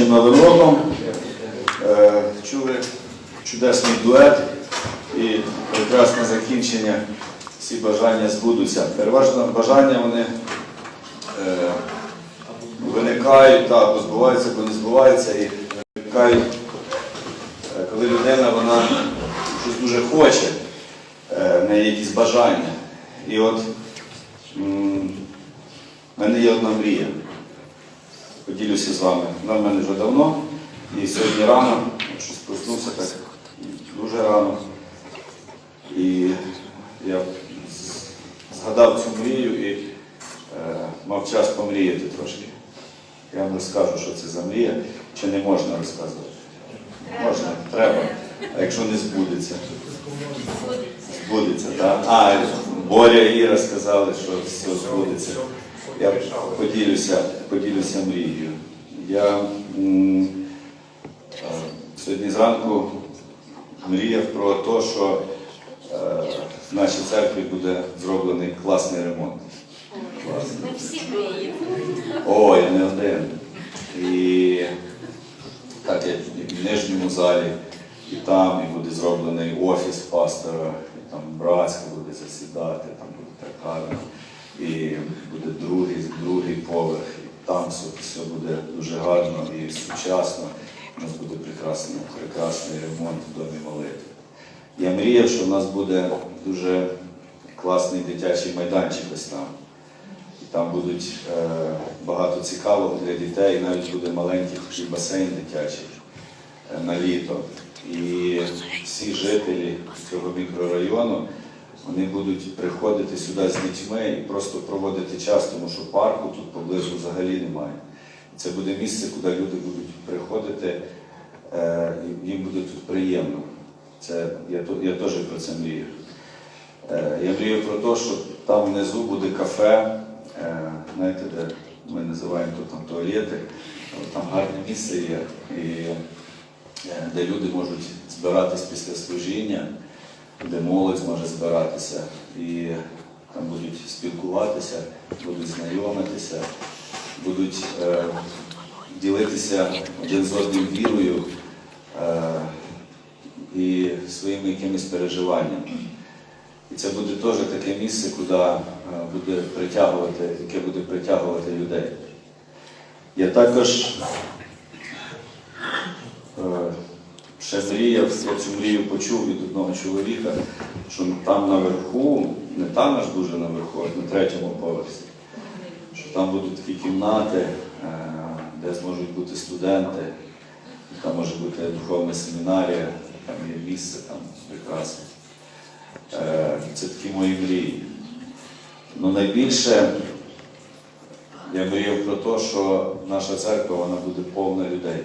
Новим роком Е, чули чудесний дует і прекрасне закінчення. Всі бажання збудуться. Переважно бажання вони е, виникають, так, або збуваються, або не збуваються. І виникають, е, коли людина вона щось дуже хоче, в неї якісь бажання. І от в мене є одна мрія поділюся з вами. Вона в мене вже давно. І сьогодні рано, щось проснувся так дуже рано. І я згадав цю мрію і е, мав час помріяти трошки. Я вам розкажу, що це за мрія, чи не можна розказувати. Можна, треба. А якщо не збудеться? Збудеться, так? А, Боря і Іра сказали, що все збудеться. Я поділюся, поділюся мрією. Я м, е, сьогодні зранку мріяв про те, що е, в нашій церкві буде зроблений класний ремонт. Класний. Ми всі мріємо. О, я не один. І так як і в нижньому залі, і там, і буде зроблений офіс пастора, і там братська буде засідати, там буде так гарно. І буде другий, другий поверх, і там все, буде дуже гарно і сучасно. У нас буде прекрасний, прекрасний ремонт в домі молитви. Я мріяв, що в нас буде дуже класний дитячий майданчик ось там. І там будуть е, багато цікавого для дітей, навіть буде маленький басейн дитячий е, на літо. І всі жителі цього мікрорайону вони будуть приходити сюди з дітьми і просто проводити час, тому що парку тут поблизу взагалі немає. Це буде місце, куди люди будуть приходити, е, їм буде тут приємно. Це, я, я теж про це мрію. Е, Я мрію про те, що там внизу буде кафе, е, знаєте, де ми називаємо тут там туалети, але там гарне місце є, і, де люди можуть збиратись після служіння, де молодь може збиратися, і там будуть спілкуватися, будуть знайомитися, будуть е, ділитися один з одним вірою е, і своїми якимись переживаннями. І це буде теж таке місце, куди е, буде притягувати, яке буде притягувати людей. Я також е, ще мріяв, я цю мрію почув від одного чоловіка, що там наверху, не там аж дуже наверху, а на третьому поверсі, що там будуть такі кімнати, е, де зможуть бути студенти, там може бути духовна семінарія, там є місце там прекрасне. Е, Це такі мої мрії. Ну найбільше я мріяв про те, що наша церква вона буде повна людей.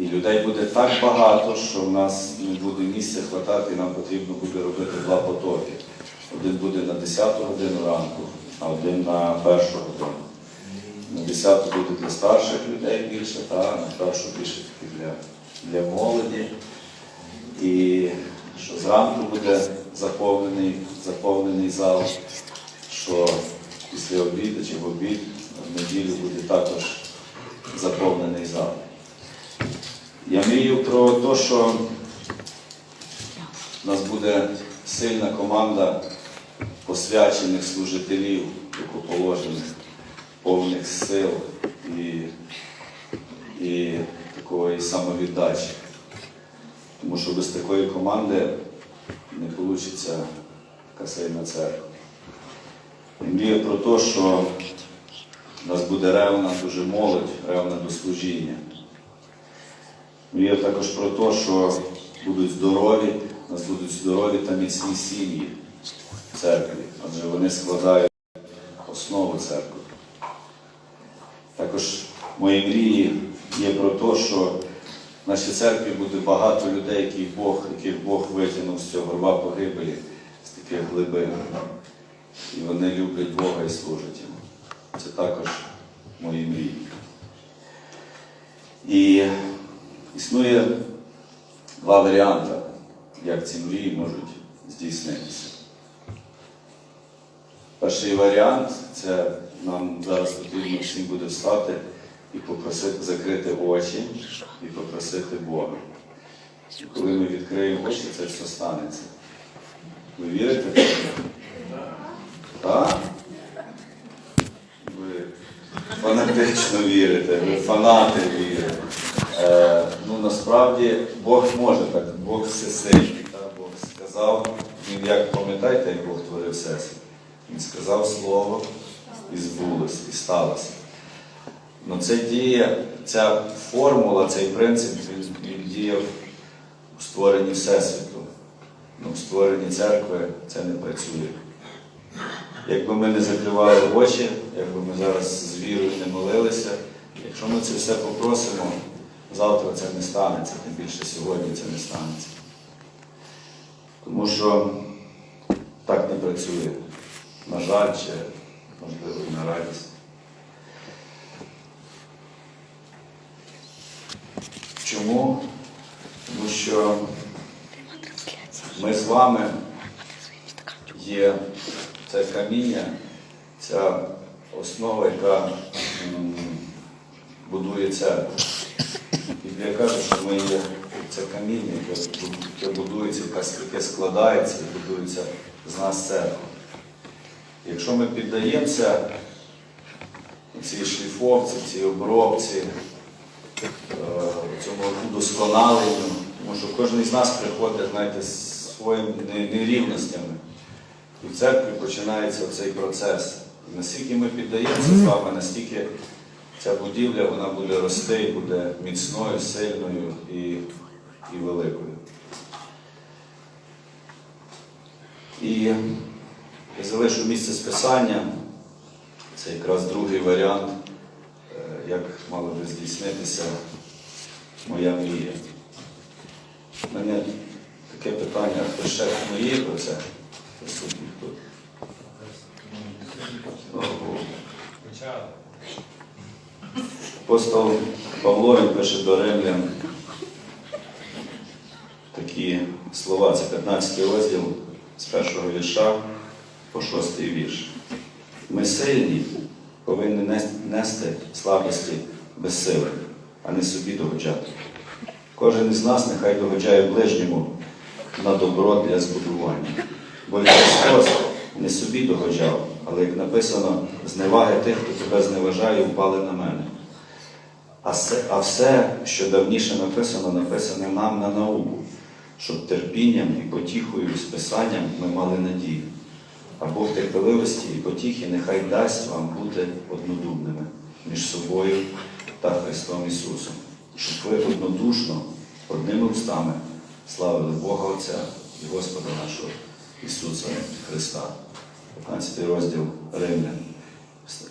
І людей буде так багато, що в нас не буде місця хватати, і нам потрібно буде робити два потоки. Один буде на 10 годину ранку, а один на першу годину. На 10 буде для старших людей більше, та на першу більше для, для молоді. І що зранку буде заповнений, заповнений зал, що після обіду чи в обід в неділю буде також заповнений зал. Я мрію про те, що в нас буде сильна команда посвячених служителів, рукоположених, повних сил і, і такої самовіддачі. Тому що без такої команди не вийде така сильна церква. І мрію про те, що в нас буде ревна дуже молодь, ревна до служіння. Мрію також про те, що будуть здорові, у нас будуть здорові та міцні сім'ї в церкві, адже вони складають основу церкви. Також мої мрії є про те, що в нашій церкві буде багато людей, яких Бог, яких Бог витягнув з цього рва погибелі, з таких глибин. І вони люблять Бога і служать йому. Це також мої мрії. І існує два варіанти, як ці мрії можуть здійснитися. Перший варіант це нам зараз потрібно всім буде встати і попросити закрити очі і попросити Бога. Коли ми відкриємо очі, це все станеться. Ви вірите? Так? Ви фанатично вірите, ви фанати вірите. Насправді Бог може так, Бог всесильний. Бог сказав, він як пам'ятаєте, як Бог творив всесвіт? Він сказав слово і збулось, і сталося. Ну, це діє, ця формула, цей принцип, він, він діяв у створенні Всесвіту. Ну, в створенні церкви це не працює. Якби ми не закривали очі, якби ми зараз з вірою не молилися, якщо ми це все попросимо, завтра це не станеться, тим більше сьогодні це не станеться. Тому що так не працює. На жаль, чи можливо і на радість. Чому? Тому що ми з вами є це каміння, ця основа, яка будує церкву. Біблія каже, що ми є це каміння, яке, бу- будується, яке- складається і будується з нас церква. Якщо ми піддаємося цій шліфовці, цій обробці, е, цьому удосконаленню, тому що кожен з нас приходить, знаєте, з своїми нерівностями. І в церкві починається цей процес. Наскільки ми піддаємося з вами, настільки ця будівля вона буде рости, буде міцною, сильною і, і великою. І я залишу місце списання. Це якраз другий варіант, е, як мала би здійснитися моя мрія. У мене таке питання, хто ще мріє про це? Присутніх тут. Апостол Павло він пише до римлян такі слова, це 15 розділ з першого вірша по шостий вірш. Ми сильні повинні нести слабості без сили, а не собі догоджати. Кожен із нас нехай догоджає ближньому на добро для збудування. Бо Христос не собі догоджав, але як написано, зневаги тих, хто тебе зневажає, впали на мене. А все, а все, що давніше написано, написане нам на науку, щоб терпінням і потіхою з писанням ми мали надію. А Бог терпеливості і потіхи нехай дасть вам бути однодумними між собою та Христом Ісусом, щоб ви однодушно, одними устами славили Бога Отця і Господа нашого Ісуса Христа. 15 розділ Римлян.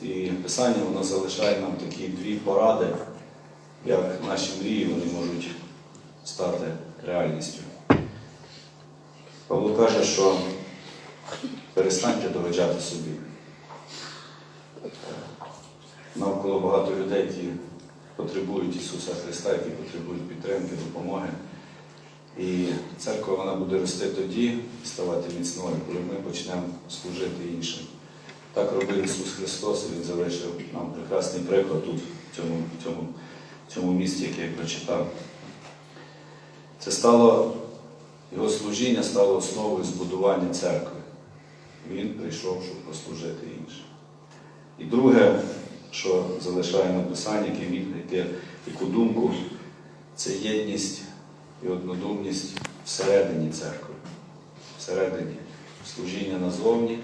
І Писання воно залишає нам такі дві поради, як наші мрії вони можуть стати реальністю. Павло каже, що перестаньте догоджати собі. Навколо багато людей, які потребують Ісуса Христа, які потребують підтримки, допомоги. І церква вона буде рости тоді ставати міцною, коли ми почнемо служити іншим. Так робив Ісус Христос, і Він залишив нам прекрасний приклад тут, в цьому, в цьому, цьому місті, яке я прочитав. Це стало, його служіння стало основою збудування церкви. Він прийшов, щоб послужити іншим. І друге, що залишає написання, яке, він- яке, яку думку, це єдність і однодумність всередині церкви. Всередині служіння назовні,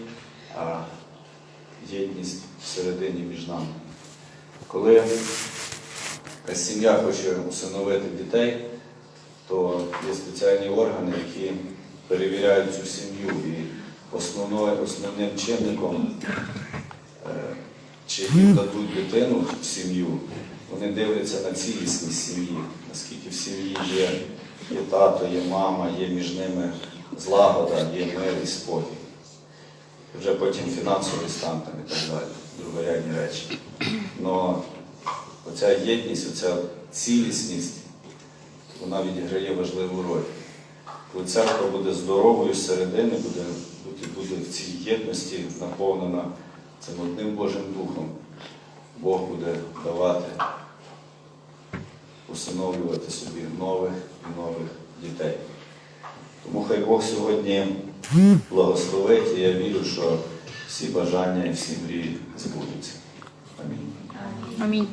а єдність всередині між нами. Коли сім'я хоче усиновити дітей, то є спеціальні органи, які перевіряють цю сім'ю. І основною, основним чинником, е, чи дадуть дитину в сім'ю, вони дивляться на цілісність сім'ї, наскільки в сім'ї є, є тато, є мама, є між ними злагода, є мир і спокій. Вже потім фінансовий стан там і так далі, другорядні речі. Но оця єдність, оця цілісність, вона відіграє важливу роль. Коли церква буде здоровою зсередини, буде, буде, в цій єдності наповнена цим одним Божим Духом, Бог буде давати всиновлювати собі нових і нових дітей. Тому хай Бог сьогодні благословить, і я вірю, що всі бажання і всі мрії збудуться. Амінь. Амінь.